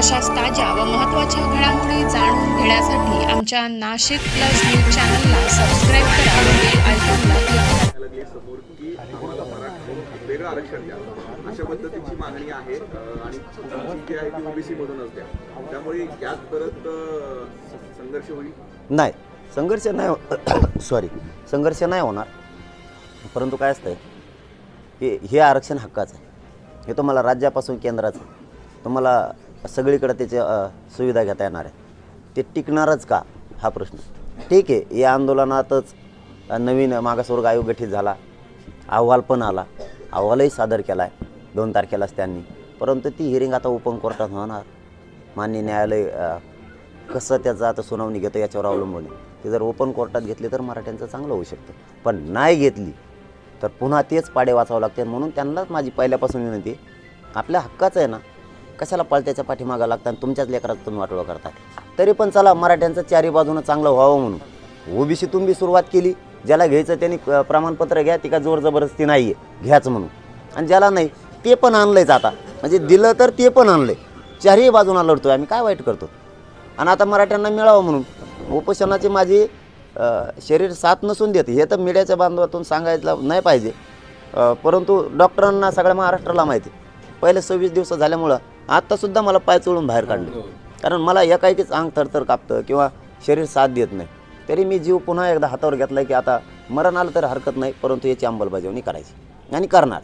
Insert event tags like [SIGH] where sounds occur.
अशाच ताज्या व महत्त्वाच्या घडामोडी जाणून घेण्यासाठी आमच्या नाशिक प्लस न्यूज चॅनलला सबस्क्राईब करा व बेल आयकॉनला क्लिक करा. लागली समोर की आम्हाला मराठा वेगळं आरक्षण द्या. अशा पद्धतीची मागणी आहे आणि जी आहे ती ओबीसी मधूनच द्या. त्यामुळे यात परत संघर्ष होईल? नाही. संघर्ष नाही [COUGHS] सॉरी संघर्ष नाही होणार. परंतु काय असतं हे हे आरक्षण हक्काचं आहे. हे तुम्हाला राज्यापासून केंद्राचं तुम्हाला सगळीकडे त्याची सुविधा घेता येणार आहे. ते टिकणारच का? हा प्रश्न. ठीक आहे या आंदोलनातच नवीन मागासवर्ग आयोग गठीत झाला. अहवाल पण आला. अहवालही सादर केला आहे दोन तारखेलाच त्यांनी. परंतु ती हिअरिंग आता ओपन कोर्टात होणार. मान्य न्यायालय कसं त्याचं आता सुनावणी घेतं याच्यावर अवलंबून आहे. ते जर ओपन कोर्टात घेतली तर मराठ्यांचं चांगलं होऊ शकतं. पण नाही घेतली तर पुन्हा तेच पाडे वाचावं लागते म्हणून त्यांनाच माझी पहिल्यापासून विनंती आपल्या हक्काचं आहे ना कशाला पळत्याच्या पाठीमागा लागतं आणि तुमच्याच लेकरात तुम्ही वाटोळं करता? तरी पण चला मराठ्यांचं चारी बाजूनं चांगलं व्हावं म्हणून. ओबीसीतून बी सुरुवात केली ज्याला घ्यायचं त्यांनी प्रमाणपत्र घ्या ती का जोर जबरदस्ती नाही आहे घ्याच म्हणून. आणि ज्याला नाही ते पण आणलंयच आता म्हणजे दिलं तर ते पण आणलंय. चारही बाजूला लढतोय आम्ही काय वाईट करतो? आणि आता मराठ्यांना मिळावं म्हणून. उपोषणाची माझी शरीर साथ नसून देते हे तर मीडियाच्या बांधवातून सांगायला नाही पाहिजे. परंतु डॉक्टरांना सगळ्या महाराष्ट्राला माहिती. पहिले सव्वीस दिवस झाल्यामुळं आत्तासुद्धा मला पाय चोळून बाहेर काढले. कारण मला एकाएकीच अंग थरथर कापतं किंवा शरीर साथ देत नाही. तरी मी जीव पुन्हा एकदा हातावर घेतला की आता मरण आलं तर हरकत नाही परंतु याची अंमलबजावणी करायची. आणि करणार.